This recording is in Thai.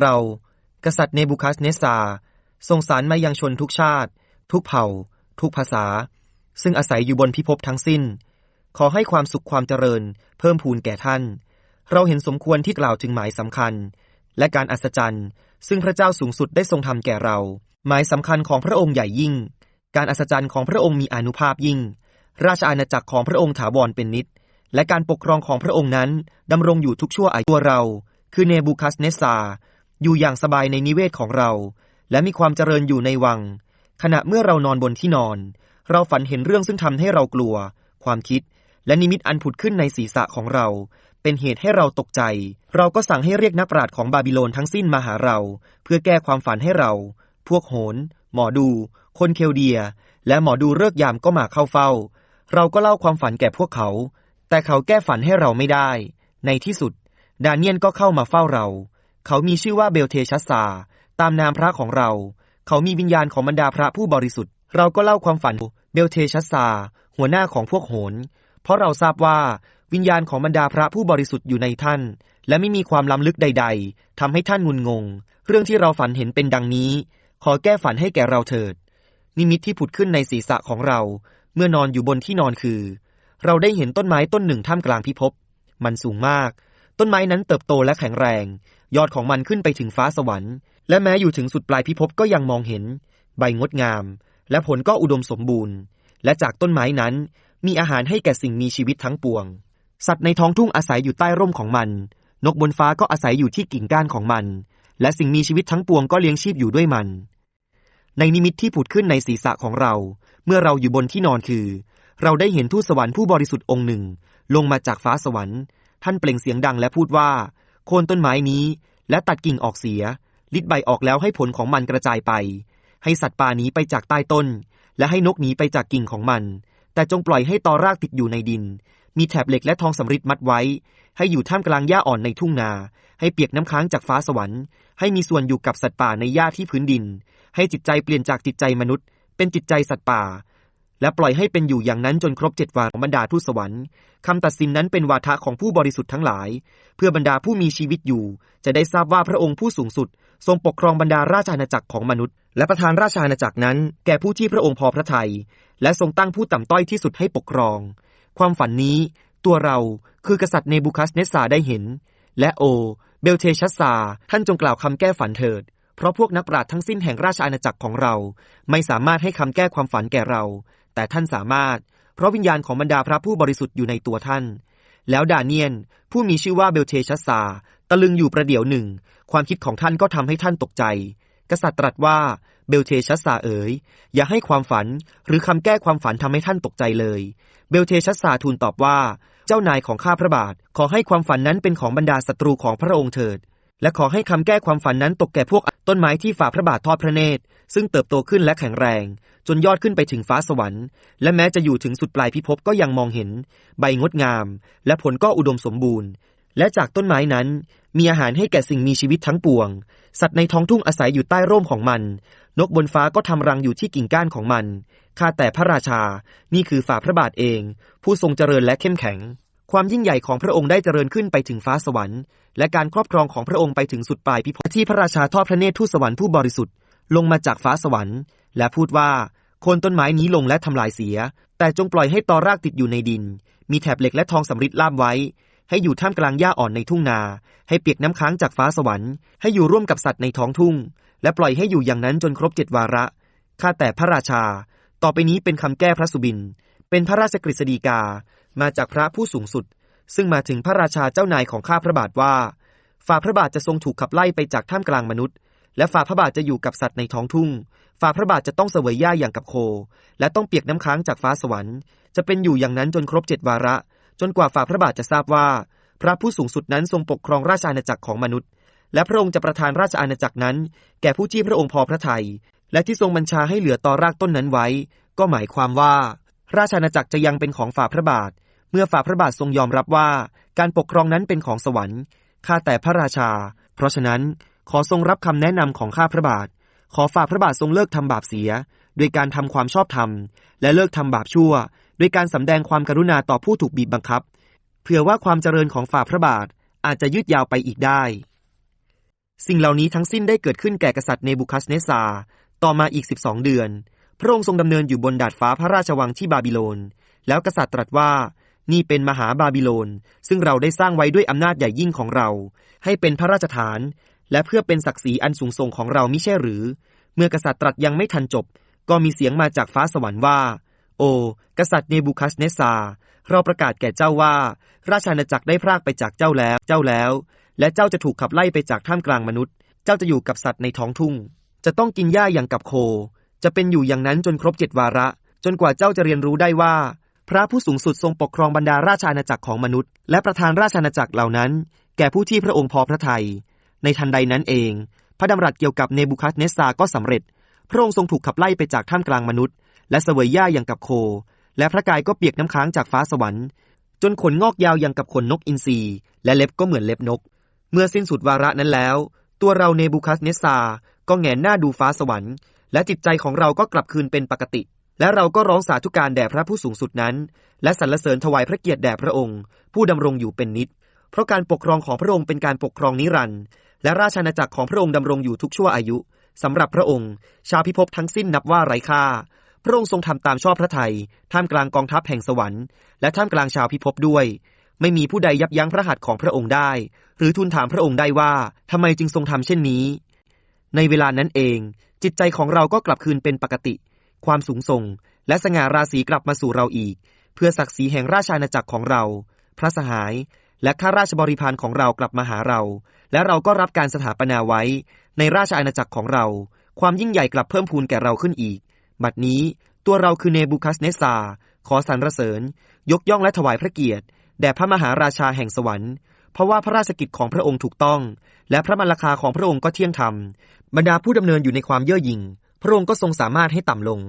เรา กษัตริย์เนบูคัสเนสซาร์ทรงสารมายังชนทุกชาติ ทุกเผ่า ทุกภาษา ซึ่งอาศัยอยู่บนพิภพทั้งสิ้น ขอให้ความสุขความเจริญ เพิ่มพูนแก่ท่าน เราเห็นสมควรที่กล่าวถึงหมายสำคัญ และการอัศจรรย์ ซึ่งพระเจ้าสูงสุดได้ทรงทำแก่เรา หมายสำคัญของพระองค์ใหญ่ยิ่ง การอัศจรรย์ของพระองค์มีอนุภาพยิ่ง ราชอาณาจักรของพระองค์ถาวรเป็นนิจและการปกครองของพระองค์นั้นดำรงอยู่ทุกชั่วอายุตัวเรา คือเนบูคัสเนสซา อยู่อย่างสบายในนิเวศของเรา และมีความเจริญอยู่ในวัง ขณะเมื่อเรานอนบนที่นอน เราฝันเห็นเรื่องซึ่งทำให้เรากลัว ความคิด และนิมิตอันผุดขึ้นในศีรษะของเรา เป็นเหตุให้เราตกใจ เราก็สั่งให้เรียกนักปราชญ์ของบาบิโลนทั้งสิ้นมาหาเรา เพื่อแก้ความฝันให้เรา พวกโหน หมอดู คนเคลเดีย และหมอดูเลิกยามก็มาเข้าเฝ้า เราก็เล่าความฝันแก่พวกเขา แต่เขาแก้ฝันให้เราไม่ได้ ในที่สุด ดาเนียนก็เข้ามาเฝ้าเรา เขามีชื่อว่าเบลเทชัสซา ตามนามพระของเรา เขามีวิญญาณของบรรดาพระผู้บริสุทธิ์ เราก็เล่าความฝันเบลเทชัสซา หัวหน้าของพวกโหน เพราะเราทราบว่าวิญญาณของบรรดาพระผู้บริสุทธิ์อยู่ในท่าน และไม่มีความล้ำลึกใด ๆทำให้ท่านงุนงง เรื่องที่เราฝันเห็นเป็นดังนี้ ขอแก้ฝันให้แก่เราเถิด นิมิตที่ผุดขึ้นในศีรษะของเรา เมื่อนอนอยู่บนที่นอนคือ เราได้เห็นต้นไม้ต้นหนึ่งท่ามกลางพิภพ มันสูงมาก ต้นไม้นั้นเติบโตและแข็งแรง ยอดของมันขึ้นไปถึงฟ้าสวรรค์ และแม้อยู่ถึงสุดปลายพิภพก็ยังมองเห็น ใบงดงาม และผลก็อุดมสมบูรณ์ และจากต้นไม้นั้น มีอาหารให้แก่สิ่งมีชีวิตทั้งปวง สัตว์ในท้องทุ่งอาศัยอยู่ใต้ร่มของมัน นกบนฟ้าก็อาศัยอยู่ที่กิ่งก้านของมัน และสิ่งมีชีวิตทั้งปวงก็เลี้ยงชีพอยู่ด้วยมัน ในนิมิตที่ผุดขึ้นในศีรษะของเรา เมื่อเราอยู่บนที่นอนคือ เราได้เห็นทูตสวรรค์ผู้บริสุทธิ์องค์หนึ่ง ลงมาจากฟ้าสวรรค์ ท่านเปล่งเสียงดังและพูดว่า โคนต้นไม้นี้ และตัดกิ่งออกเสียลิดใบออกแล้วให้ผลของมันกระจายไป ให้สัตว์ป่านี้ไปจากใต้ต้น และให้นกหนีไปจากกิ่งของมัน แต่จงปล่อยให้ตอรากติดอยู่ในดิน มีแถบเหล็กและทองสำริดมัดไว้ ให้อยู่ท่ามกลางหญ้าอ่อนในทุ่งนา ให้เปียกน้ำค้างจากฟ้าสวรรค์ ให้มีส่วนอยู่กับสัตว์ป่าในหญ้าที่พื้นดิน ให้จิตใจเปลี่ยนจากจิตใจมนุษย์ เป็นจิตใจสัตว์ป่า และปล่อยให้เป็นอยู่อย่างนั้นจนครบเจ็ดวาของบรรดาทูตสวรรค์คำตัดสินนั้นเป็นวาทะของผู้บริสุทธิ์ทั้งหลาย เพื่อบรรดาผู้มีชีวิตอยู่ จะได้ทราบว่าพระองค์ผู้สูงสุด ทรงปกครองบรรดาราชอาณาจักรของมนุษย์ และประธานราชอาณาจักรนั้น แก่ผู้ที่พระองค์พอพระทยัยและทรงตั้งผู้ต่ำต้อยที่สุดให้ปกครอง ความฝันนี้ ตัวเราคือกษัตริย์เนบูคัสเนสซาได้เห็น และโอ เบลเทชัสซาท่านจงกล่าวคำแก้ฝันเถิด เพราะพวกนักปราชญ์ทั้งสิ้นแห่งราชอาณาจักรของเรา ไม่สามารถให้คำแก้ความฝันแก่เรา แต่ท่านสามารถ เพราะวิญญาณของบรรดาพระผู้บริสุทธิ์อยู่ในตัวท่าน แล้วดาเนียน ผู้มีชื่อว่าเบลเทชัสซาตะลึงอยู่ประเดี๋ยวหนึ่ง ความคิดของท่านก็ทำให้ท่านตกใจ กษัตริย์ตรัสว่าเบลเทชัสซาเอ๋ยอย่าให้ความฝันหรือคำแก้ความฝันทำให้ท่านตกใจเลย เบลเทชัสซาทูลตอบว่า เจ้านายของข้าพระบาท ขอให้ความฝันนั้นเป็นของบรรดาศัตรูของพระองค์เถิด และขอให้คำแก้ความฝันนั้นตกแก่พวกต้นไม้ที่ฝ่าพระบาททอดพระเนตร ซึ่งเติบโตขึ้นและแข็งแรง จนยอดขึ้นไปถึงฟ้าสวรรค์ และแม้จะอยู่ถึงสุดปลายพิภพก็ยังมองเห็น ใบงดงาม และผลก็อุดมสมบูรณ์ และจากต้นไม้นั้น มีอาหารให้แก่สิ่งมีชีวิตทั้งปวง สัตว์ในท้องทุ่งอาศัยอยู่ใต้ร่มของมัน นกบนฟ้าก็ทำรังอยู่ที่กิ่งก้านของมันข้าแต่พระราชา นี่คือฝ่าพระบาทเอง ผู้ทรงเจริญและเข้มแข็งความยิ่งใหญ่ของพระองค์ได้เจริญขึ้นไปถึงฟ้าสวรรค์ และการครอบครองของพระองค์ไปถึงสุดปลายพิภพที่พระราชาทอดพระเนตรทูตสวรรค์ผู้บริสุทธิ์ ลงมาจากฟ้าสวรรค์ และพูดว่าโคนต้นไม้นี้ลงและทำลายเสีย แต่จงปล่อยให้ตอรากติดอยู่ในดิน มีแถบเหล็กและทองสำริดล่ามไว้ ให้อยู่ท่ามกลางหญ้าอ่อนในทุ่งนา ให้เปียกน้ำค้างจากฟ้าสวรรค์ ให้อยู่ร่วมกับสัตว์ในท้องทุ่ง และปล่อยให้อยู่อย่างนั้นจนครบเจ็ดวาระ ข้าแต่พระราชา ต่อไปนี้เป็นคำแก้พระสุบิน เป็นพระราชกฤษฎีกา มาจากพระผู้สูงสุด ซึ่งมาถึงพระราชาเจ้านายของข้าพระบาทว่า ฝ่าพระบาทจะทรงถูกขับไล่ไปจากท่ามกลางมนุษย์ และฝ่าพระบาทจะอยู่กับสัตว์ในท้องทุ่ง ฝ่าพระบาทจะต้องเสวยหญ้าอย่างกับโค และต้องเปียกน้ำค้างจากฟ้าสวรรค์ จะเป็นอยู่อย่างนั้นจนครบเจ็ดวาระ จนกว่าฝ่าพระบาทจะทราบว่า พระผู้สูงสุดนั้นทรงปกครองราชอาณาจักรของมนุษย์ และพระองค์จะประทานราชอาณาจักรนั้น แก่ผู้ที่พระองค์พอพระทยัยและที่ทรงบัญชาให้เหลือตอรากต้นนั้นไว้ ก็หมายความว่า ราชอาณาจักรจะยังเป็นของฝ่าพระบาท เมื่อฝ่าพระบาททรงยอมรับว่า การปกครองนั้นเป็นของสวรรค์ข้าแต่พระราชา เพราะฉะนั้น ขอทรงรับคำแนะนำของข้าพระบาท ขอฝ่าพระบาททรงเลิกทำบาปเสียโดยการทำความชอบธรรม และเลิกทำบาปชั่วโดยการสำแดงความกรุณาต่อผู้ถูกบีบบังคับ เผื่อว่าความเจริญของฝ่าพระบาทอาจจะยืดยาวไปอีกได้ สิ่งเหล่านี้ทั้งสิ้นได้เกิดขึ้นแก่กษัตริย์เนบูคัสเนซา ต่อมาอีก 12 เดือน พระองค์ทรงดำเนินอยู่บนดาดฟ้าพระราชวังที่บาบิโลน แล้วกษัตริย์ตรัสว่านี่เป็นมหาบาบิโลน ซึ่งเราได้สร้างไว้ด้วยอำนาจใหญ่ยิ่งของเรา ให้เป็นพระราชฐาน และเพื่อเป็นศักดิ์ศรีอันสูงส่งของเรามิใช่หรือ เมื่อกษัตริย์ตรัสยังไม่ทันจบ ก็มีเสียงมาจากฟ้าสวรรค์ว่า โอ้กษัตริย์เนบูคัสเนซาเราประกาศแก่เจ้าว่า ราชอาณาจักรได้พรากไปจากเจ้าแล้วเจ้าแล้ว และเจ้าจะถูกขับไล่ไปจากท่ามกลางมนุษย์ เจ้าจะอยู่กับสัตว์ในท้องทุ่ง จะต้องกินหญ้าอย่างกับโค จะเป็นอยู่อย่างนั้นจนครบเจ็ดวาระ จนกว่าเจ้าจะเรียนรู้ได้ว่า พระผู้สูงสุดทรงปกครองบรรดาราชอาณาจักรของมนุษย์ และประธานราชอาณาจักรเหล่านั้น แก่ผู้ที่พระองค์พอพระทยัย ในทันใดนั้นเอง พระดำรัสเกี่ยวกับเนบูคัสเนสซาก็สำเร็จ พระองค์ทรงถูกขับไล่ไปจากท่ามกลางมนุษย์ และเสวยหญ้าอย่างกับโค และพระกายก็เปียกน้ำค้างจากฟ้าสวรรค์ จนขนงอกยาวอย่างกับขนนกอินทรีและเล็บก็เหมือนเล็บนก เมื่อสิ้นสุดวาระนั้นแล้ว ตัวเราเนบูคัสเนสซาก็แงนหน้าดูฟ้าสวรรค์ และจิตใจของเราก็กลับคืนเป็นปกติ และเราก็ร้องสาธุการแด่พระผู้สูงสุดนั้น และสรรเสริญถวายพระเกียรติแด่พระองค์ ผู้ดำรงอยู่เป็นนิจเพราะการปกครองของพระองค์เป็นการปกครองนิรันดร์ และราชอาณาจักรของพระองค์ดำรงอยู่ทุกชั่วอายุสำหรับพระองค์ ชาวพิภพทั้งสิ้นนับว่าไร้ค่า พระองค์ทรงทำตามชอบพระทัยท่ามกลางกองทัพแห่งสวรรค์ และท่ามกลางชาวพิภพด้วย ไม่มีผู้ใดยับยั้งพระหัตถ์ของพระองค์ได้ หรือทูลถามพระองค์ได้ว่าทำไมจึงทรงทำเช่นนี้ ในเวลานั้นเอง จิตใจของเราก็กลับคืนเป็นปกติ ความสูงส่ง และสง่าราศีกลับมาสู่เราอีก เพื่อศักดิ์ศรีแห่งราชอาณาจักรของเรา พระสหาย และข้าราชบริพารของเรากลับมาหาเรา และเราก็รับการสถาปนาไว้ ในราชอาณาจักรของเรา ความยิ่งใหญ่กลับเพิ่มพูนแก่เราขึ้นอีก บัดนี้ตัวเราคือเนบูคัสเนซาขอสรรเสริญ ยกย่องและถวายพระเกียรติแด่พระมหาราชาแห่งสวรรค์ เพราะว่าพระราชกิจของพระองค์ถูกต้อง และพระมรรคาของพระองค์ก็เที่ยงธรรม บรรดาผู้ดำเนินอยู่ในความเย่อหยิ่ง พระองค์ก็ทรงสามารถให้ต่ำลง